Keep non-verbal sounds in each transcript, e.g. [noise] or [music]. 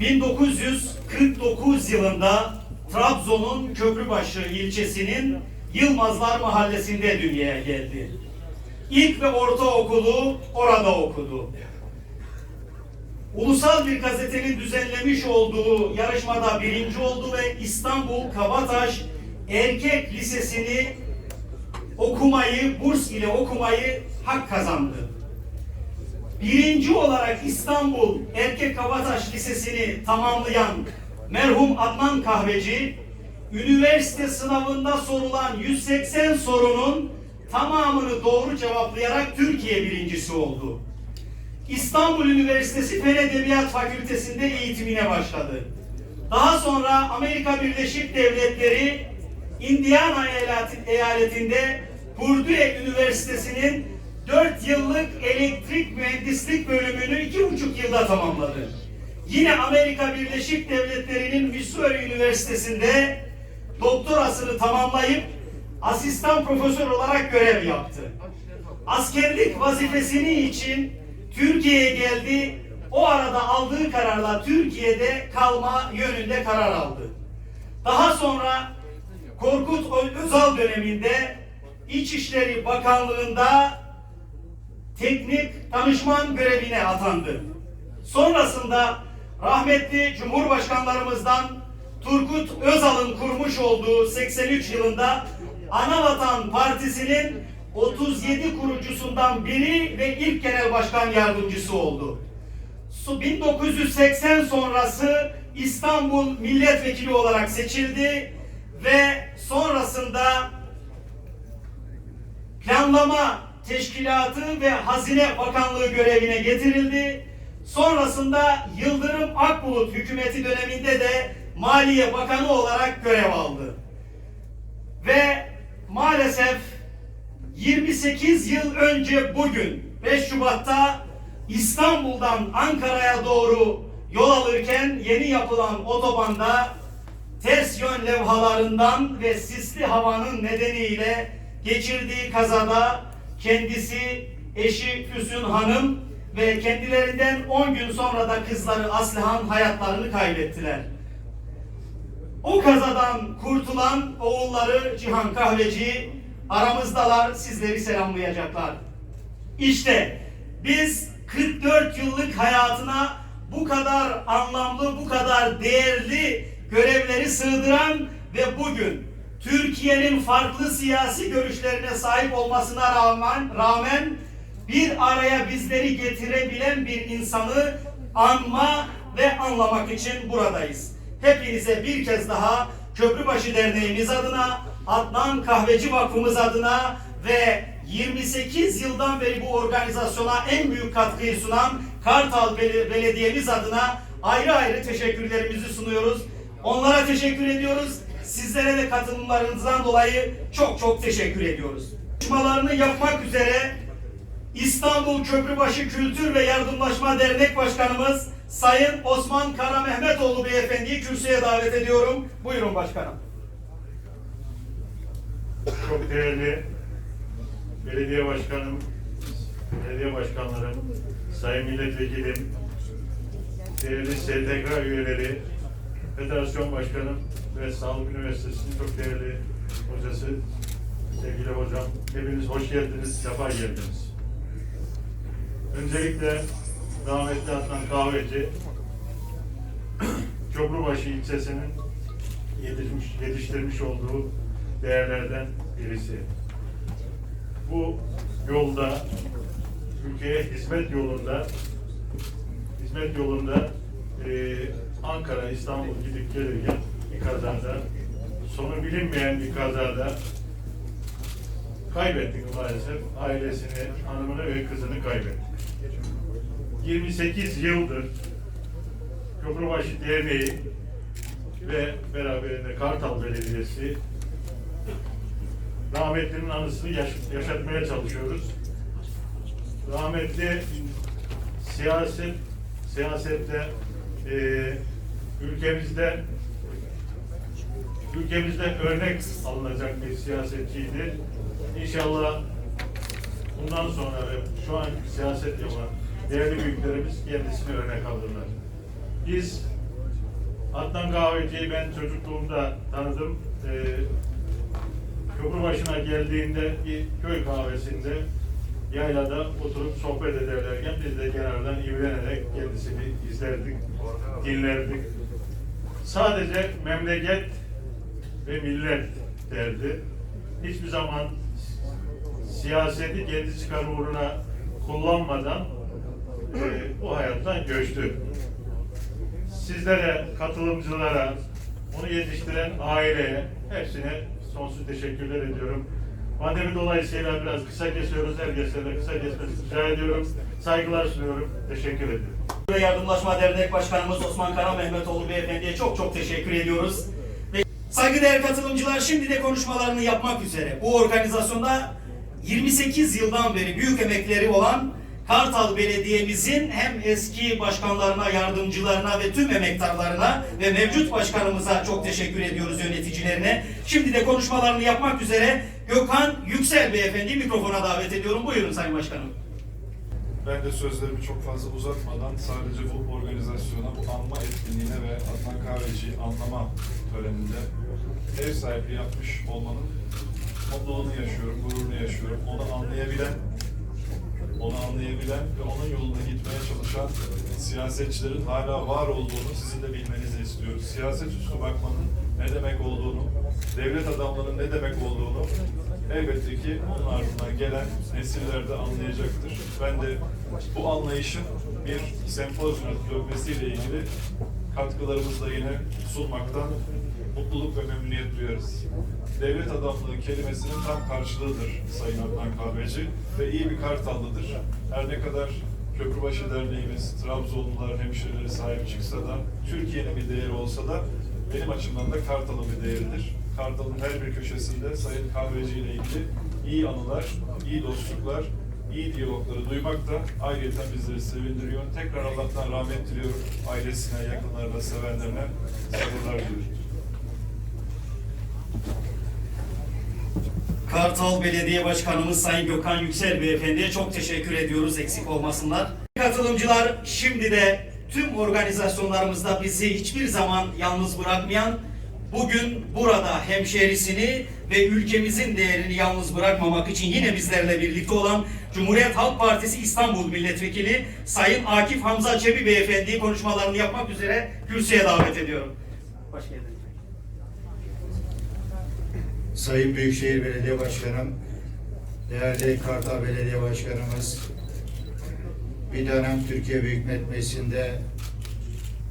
1949 yılında Trabzon'un Köprübaşı ilçesinin Yılmazlar Mahallesi'nde dünyaya geldi. İlk ve ortaokulu orada okudu. Ulusal bir gazetenin düzenlemiş olduğu yarışmada birinci oldu ve İstanbul Kabataş Erkek Lisesi'ni okumayı, burs ile okumayı hak kazandı. Birinci olarak İstanbul Erkek Kabataş Lisesi'ni tamamlayan merhum Adnan Kahveci, üniversite sınavında sorulan 180 sorunun tamamını doğru cevaplayarak Türkiye birincisi oldu. İstanbul Üniversitesi Fen Edebiyat Fakültesi'nde eğitimine başladı. Daha sonra Amerika Birleşik Devletleri Indiana eyaleti- eyaletinde Purdue Üniversitesi'nin 4 yıllık elektrik mühendislik bölümünü iki buçuk yılda tamamladı. Yine Amerika Birleşik Devletleri'nin Missouri Üniversitesi'nde doktorasını tamamlayıp asistan profesör olarak görev yaptı. Askerlik vazifesini için Türkiye'ye geldi. O arada aldığı kararla Türkiye'de kalma yönünde karar aldı. Daha sonra Korkut Özal döneminde İçişleri Bakanlığı'nda teknik danışman görevine atandı. Sonrasında rahmetli Cumhurbaşkanlarımızdan Turgut Özal'ın kurmuş olduğu 83 yılında Anavatan Partisi'nin 37 kurucusundan biri ve ilk genel başkan yardımcısı oldu. Su- 1980 sonrası İstanbul milletvekili olarak seçildi ve sonrasında planlama teşkilatı ve hazine bakanlığı görevine getirildi. Sonrasında Yıldırım Akbulut hükümeti döneminde de Maliye Bakanı olarak görev aldı. Ve maalesef 28 yıl önce bugün 5 Şubat'ta İstanbul'dan Ankara'ya doğru yol alırken yeni yapılan otobanda ters yön levhalarından ve sisli havanın nedeniyle geçirdiği kazada kendisi, eşi Füsun Hanım ve kendilerinden 10 gün sonra da kızları Aslihan hayatlarını kaybettiler. O kazadan kurtulan oğulları Cihan Kahveci aramızdalar sizleri selamlayacaklar. İşte biz 44 yıllık hayatına bu kadar anlamlı, bu kadar değerli görevleri sığdıran ve bugün Türkiye'nin farklı siyasi görüşlerine sahip olmasına rağmen rağmen bir araya bizleri getirebilen bir insanı anma ve anlamak için buradayız. Hepinize bir kez daha Köprübaşı Derneğimiz adına, Adnan Kahveci Vakfımız adına ve 28 yıldan beri bu organizasyona en büyük katkıyı sunan Kartal Bel- Belediye'miz adına ayrı ayrı teşekkürlerimizi sunuyoruz. Onlara teşekkür ediyoruz. Sizlere de katılımlarınızdan dolayı çok çok teşekkür ediyoruz. Çalışmalarını yapmak üzere İstanbul Köprübaşı Kültür ve Yardımlaşma Dernek Başkanımız Sayın Osman Kara Mehmetoğlu Beyefendi'yi kürsüye davet ediyorum. Buyurun başkanım. Çok değerli belediye başkanım, belediye başkanlarım, sayın milletvekilim, değerli STK üyeleri, federasyon başkanım ve Sağlık Üniversitesi'nin çok değerli hocası, sevgili hocam, hepiniz hoş geldiniz, sefa geldiniz. Öncelikle rahmetli Adnan Kahveci, [clears throat] Köprübaşı ilçesinin yetişmiş, yetiştirmiş olduğu değerlerden birisi. Bu yolda, ülkeye hizmet yolunda, hizmet yolunda eee, Ankara, İstanbul gidip gelirken bir kazada, sonu bilinmeyen bir kazada kaybettik maalesef. Ailesini, hanımını ve kızını kaybettik. 28 yıldır Köprübaşı Derneği ve beraberinde Kartal Belediyesi rahmetlinin anısını yaş- yaşatmaya çalışıyoruz. Rahmetli siyaset siyasette eee, ülkemizde ülkemizde örnek alınacak bir siyasetçiydi. İnşallah bundan sonra ve şu an siyaset yapan değerli büyüklerimiz kendisini örnek alırlar. Biz Adnan Kahveci'yi ben çocukluğumda tanıdım. Ee, köprü başına geldiğinde bir köy kahvesinde yaylada oturup sohbet ederlerken biz de kenardan imrenerek kendisini izlerdik, dinlerdik. Sadece memleket ve millet derdi. Hiçbir zaman siyaseti kendi çıkarı uğruna kullanmadan e, bu hayattan göçtü. Sizlere, katılımcılara, onu yetiştiren aileye, hepsine sonsuz teşekkürler ediyorum. Pandemi dolayısıyla biraz kısa kesiyoruz. Herkese de kısa kesmesini rica ediyorum. Saygılar sunuyorum. Teşekkür ve Yardımlaşma Dernek Başkanımız Osman Kara Mehmetoğlu Beyefendi'ye çok çok teşekkür ediyoruz. Saygıdeğer katılımcılar şimdi de konuşmalarını yapmak üzere bu organizasyonda 28 yıldan beri büyük emekleri olan Kartal Belediye'mizin hem eski başkanlarına, yardımcılarına ve tüm emektarlarına ve mevcut başkanımıza çok teşekkür ediyoruz yöneticilerine. Şimdi de konuşmalarını yapmak üzere Gökhan Yüksel Beyefendi mikrofona davet ediyorum. Buyurun Sayın Başkanım. Ben de sözlerimi çok fazla uzatmadan sadece bu organizasyona, bu anma etkinliğine ve Adnan Kahveci'yi anlama töreninde ev sahipliği yapmış olmanın mutluluğunu yaşıyorum, gururunu yaşıyorum. Onu anlayabilen, onu anlayabilen ve onun yolunda gitmeye çalışan siyasetçilerin hala var olduğunu sizin de bilmenizi istiyoruz. Siyaset üstü bakmanın ne demek olduğunu, devlet adamlarının ne demek olduğunu elbette ki onun ardından gelen nesiller de anlayacaktır. Ben de bu anlayışın bir sempozyuma dönmesiyle ilgili katkılarımızı da yine sunmaktan mutluluk ve memnuniyet duyarız. Devlet adamlığı kelimesinin tam karşılığıdır Sayın Adnan Kahveci ve iyi bir kartallıdır. Her ne kadar Köprübaşı Derneğimiz, Trabzonlular, hemşireleri sahip çıksa da, Türkiye'nin bir değeri olsa da benim açımdan da Kartal'ın bir değeridir. Kartal'ın her bir köşesinde Sayın Kahveci ile ilgili iyi anılar, iyi dostluklar, iyi diyalogları duymak da ayrıca bizleri sevindiriyor. Tekrar Allah'tan rahmet diliyorum. Ailesine, yakınlarına, sevenlerine sabırlar diliyorum. Kartal Belediye Başkanımız Sayın Gökhan Yüksel Beyefendi'ye çok teşekkür ediyoruz eksik olmasınlar. Katılımcılar şimdi de tüm organizasyonlarımızda bizi hiçbir zaman yalnız bırakmayan, bugün burada hemşehrisini ve ülkemizin değerini yalnız bırakmamak için yine bizlerle birlikte olan Cumhuriyet Halk Partisi İstanbul Milletvekili Sayın Akif Hamza Çebi Beyefendi'yi konuşmalarını yapmak üzere kürsüye davet ediyorum. Hoş geldiniz. Sayın Büyükşehir Belediye Başkanım, değerli Kartal Belediye Başkanımız, bir dönem Türkiye Büyük Millet Meclisi'nde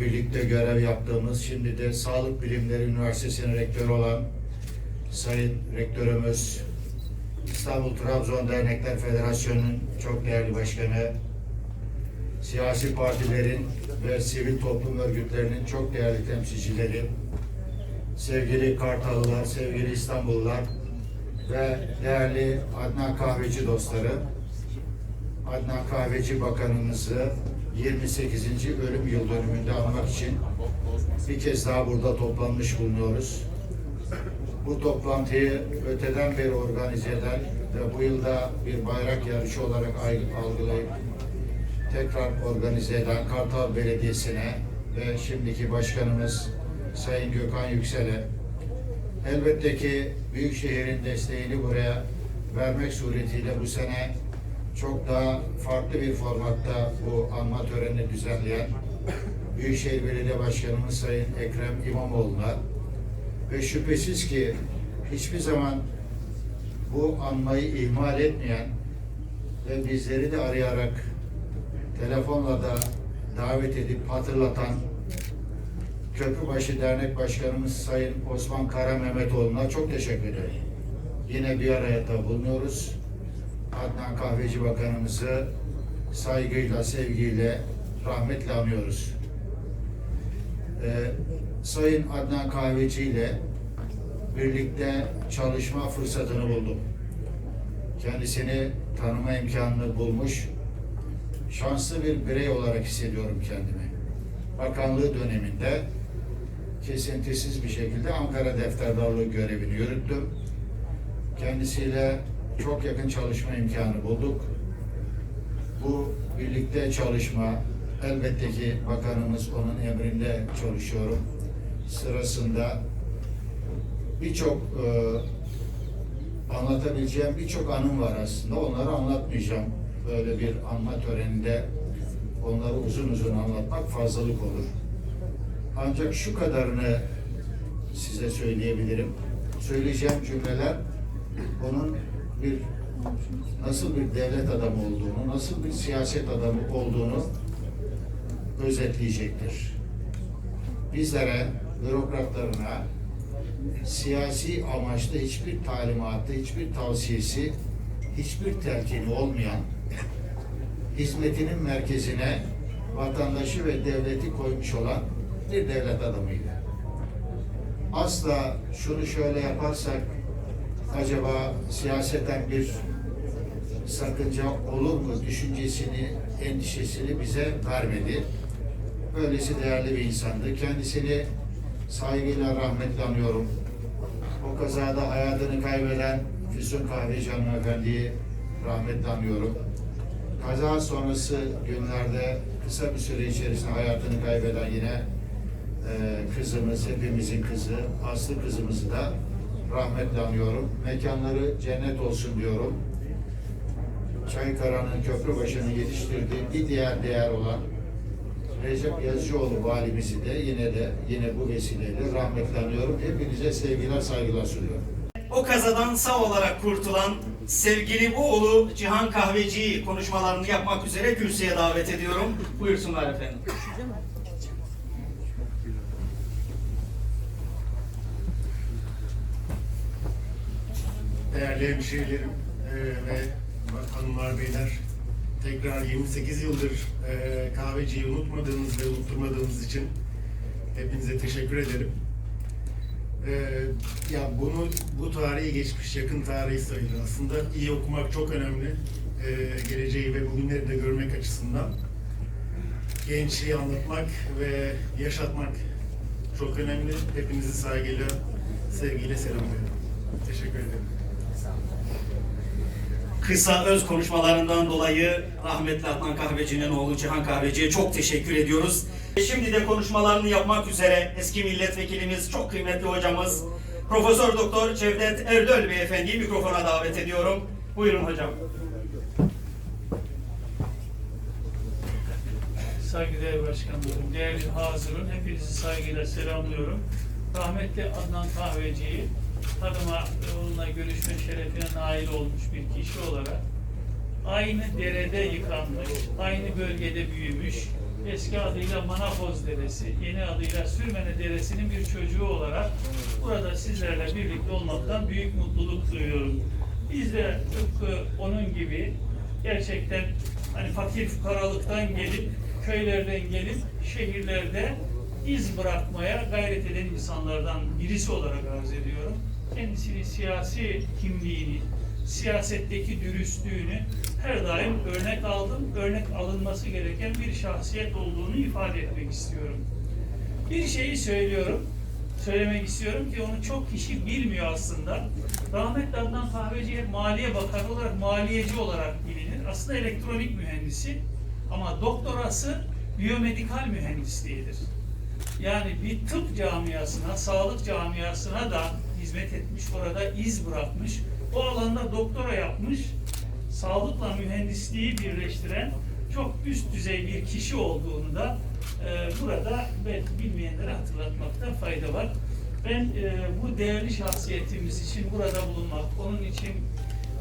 birlikte görev yaptığımız, şimdi de Sağlık Bilimleri Üniversitesi'nin rektörü olan Sayın Rektörümüz, İstanbul Trabzon Dernekler Federasyonu'nun çok değerli başkanı, siyasi partilerin ve sivil toplum örgütlerinin çok değerli temsilcileri, sevgili Kartalılar, sevgili İstanbullular ve değerli Adnan Kahveci dostları, Adnan Kahveci Bakanımızı 28. ölüm yıl dönümünde anmak için bir kez daha burada toplanmış bulunuyoruz. Bu toplantıyı öteden beri organize eden ve bu yılda bir bayrak yarışı olarak ay- algılayıp tekrar organize eden Kartal Belediyesi'ne ve şimdiki başkanımız Sayın Gökhan Yüksel'e elbette ki Büyükşehir'in desteğini buraya vermek suretiyle bu sene çok daha farklı bir formatta bu anma törenini düzenleyen Büyükşehir Belediye Başkanımız Sayın Ekrem İmamoğlu'na ve şüphesiz ki hiçbir zaman bu anmayı ihmal etmeyen ve bizleri de arayarak telefonla da davet edip hatırlatan Köprübaşı Dernek Başkanımız Sayın Osman Kara Mehmetoğlu'na çok teşekkür ederim. Yine bir araya da bulunuyoruz. Adnan Kahveci Bakanımızı saygıyla, sevgiyle, rahmetle anıyoruz. Ee, Sayın Adnan Kahveci ile birlikte çalışma fırsatını buldum. Kendisini tanıma imkanını bulmuş, şanslı bir birey olarak hissediyorum kendimi. Bakanlığı döneminde kesintisiz bir şekilde Ankara defterdarlığı görevini yürüttüm. Kendisiyle çok yakın çalışma imkanı bulduk. Bu birlikte çalışma, elbette ki bakanımız onun emrinde çalışıyorum. Sırasında birçok e, anlatabileceğim birçok anım var aslında. Onları anlatmayacağım. Böyle bir anma töreninde onları uzun uzun anlatmak fazlalık olur. Ancak şu kadarını size söyleyebilirim. Söyleyeceğim cümleler onun bir nasıl bir devlet adamı olduğunu, nasıl bir siyaset adamı olduğunu özetleyecektir. Bizlere, bürokratlarına siyasi amaçlı hiçbir talimatı, hiçbir tavsiyesi, hiçbir telkini olmayan hizmetinin merkezine vatandaşı ve devleti koymuş olan bir devlet adamıydı. Asla şunu şöyle yaparsak acaba siyaseten bir sakınca olur mu düşüncesini, endişesini bize vermedi. Böylesi değerli bir insandı. Kendisini saygıyla rahmetle anıyorum. O kazada hayatını kaybeden Füsun Kahveci hanımefendiyi rahmetle anıyorum. Kaza sonrası günlerde kısa bir süre içerisinde hayatını kaybeden yine e, kızımız, hepimizin kızı, Aslı kızımızı da rahmetle anıyorum. Mekanları cennet olsun diyorum. Çaykara'nın Köprübaşı'nın yetiştirdiği bir diğer değer olan Recep Yazıcıoğlu valimizi de yine de yine bu vesileyle rahmetle anıyorum. Hepinize sevgiler, saygılar sunuyorum. O kazadan sağ olarak kurtulan sevgili bu oğlu Cihan Kahveci'yi konuşmalarını yapmak üzere kürsüye davet ediyorum. Buyursunlar efendim. Değerli hemşehrilerim e, ve hanımlar beyler tekrar 28 yıldır e, kahveciyi unutmadığınız ve unutturmadığınız için hepinize teşekkür ederim. E, ya bunu bu tarihi geçmiş yakın tarihi sayılır. Aslında iyi okumak çok önemli. E, geleceği ve bugünleri de görmek açısından. Gençliği anlatmak ve yaşatmak çok önemli. Hepinizi saygıyla, sevgiyle selamlıyorum. Teşekkür ederim. Kısa öz konuşmalarından dolayı rahmetli Adnan Kahveci'nin oğlu Cihan Kahveci'ye çok teşekkür ediyoruz. Şimdi de konuşmalarını yapmak üzere eski milletvekilimiz, çok kıymetli hocamız Profesör Doktor Cevdet Erdöl Beyefendi'yi mikrofona davet ediyorum. Buyurun hocam. Saygıdeğer başkanlarım, değerli hazırın, hepinizi saygıyla selamlıyorum. Rahmetli Adnan Kahveci'yi tanıma ve onunla görüşme şerefine nail olmuş bir kişi olarak aynı derede yıkanmış, aynı bölgede büyümüş, eski adıyla Manafoz Deresi, yeni adıyla Sürmene Deresi'nin bir çocuğu olarak burada sizlerle birlikte olmaktan büyük mutluluk duyuyorum. Biz de tıpkı onun gibi gerçekten hani fakir fukaralıktan gelip, köylerden gelip şehirlerde iz bırakmaya gayret eden insanlardan birisi olarak arz ediyorum. Kendisini siyasi kimliğini, siyasetteki dürüstlüğünü her daim örnek aldım, örnek alınması gereken bir şahsiyet olduğunu ifade etmek istiyorum. Bir şeyi söylüyorum, söylemek istiyorum ki onu çok kişi bilmiyor aslında. Rahmetli Adnan Kahveci Maliye Bakanı olarak, maliyeci olarak bilinir. Aslında elektronik mühendisi ama doktorası biyomedikal mühendisliğidir. Yani bir tıp camiasına, sağlık camiasına da hizmet etmiş, orada iz bırakmış. O alanda doktora yapmış, sağlıkla mühendisliği birleştiren çok üst düzey bir kişi olduğunu da e, burada belki bilmeyenlere hatırlatmakta fayda var. Ben e, bu değerli şahsiyetimiz için burada bulunmak, onun için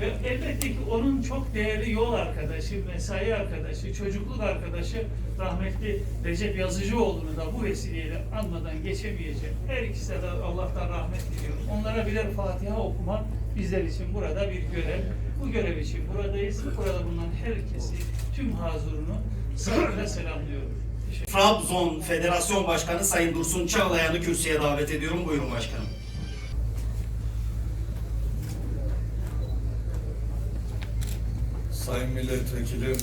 ve elbette ki onun çok değerli yol arkadaşı, mesai arkadaşı, çocukluk arkadaşı rahmetli Recep Yazıcıoğlu'nu da bu vesileyle anmadan geçemeyeceğim. Her ikisine de Allah'tan rahmet diliyorum. Onlara birer Fatiha okumak bizler için burada bir görev. Bu görev için buradayız. Burada bulunan herkesi, tüm hazurunu saygıyla selamlıyorum. Trabzon Federasyon Başkanı Sayın Dursun Çağlayan'ı kürsüye davet ediyorum. Buyurun başkanım. Sayın Milletvekilim,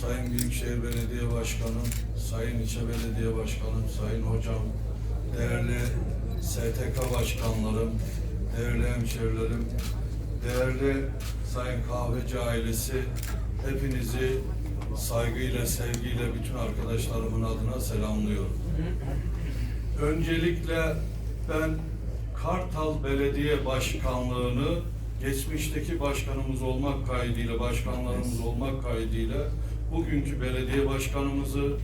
Sayın Büyükşehir Belediye Başkanım, Sayın İlçe Belediye Başkanım, Sayın Hocam, değerli STK Başkanlarım, değerli hemşerilerim, değerli Sayın Kahveci ailesi, hepinizi saygıyla, sevgiyle bütün arkadaşlarımın adına selamlıyorum. Öncelikle ben Kartal Belediye Başkanlığı'nı geçmişteki başkanımız olmak kaydıyla, başkanlarımız olmak kaydıyla bugünkü belediye başkanımızı,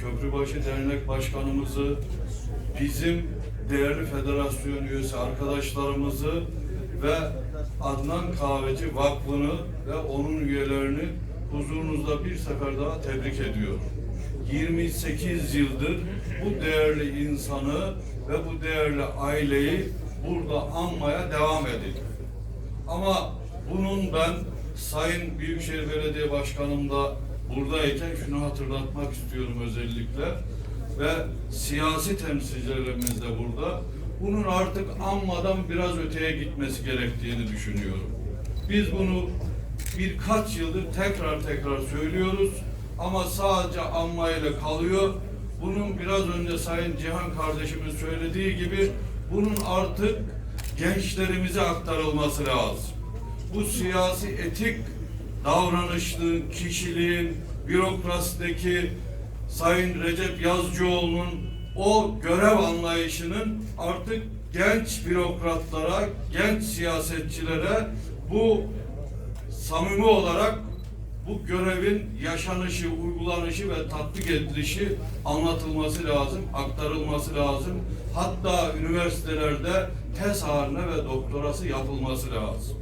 Köprübaşı Dernek Başkanımızı, bizim değerli federasyon üyesi arkadaşlarımızı ve Adnan Kahveci Vakfı'nı ve onun üyelerini huzurunuzda bir sefer daha tebrik ediyorum. 28 yıldır bu değerli insanı ve bu değerli aileyi burada anmaya devam edin. Ama bunun ben Sayın Büyükşehir Belediye Başkanım da buradayken şunu hatırlatmak istiyorum özellikle ve siyasi temsilcilerimiz de burada. Bunun artık anmadan biraz öteye gitmesi gerektiğini düşünüyorum. Biz bunu birkaç yıldır tekrar tekrar söylüyoruz ama sadece anmayla kalıyor. Bunun biraz önce Sayın Cihan kardeşimiz söylediği gibi bunun artık gençlerimize aktarılması lazım. Bu siyasi etik davranışlığın, kişiliğin, bürokrasideki Sayın Recep Yazıcıoğlu'nun o görev anlayışının artık genç bürokratlara, genç siyasetçilere bu samimi olarak bu görevin yaşanışı, uygulanışı ve tatbik edilişi anlatılması lazım, aktarılması lazım. Hatta üniversitelerde tez haline ve doktorası yapılması lazım.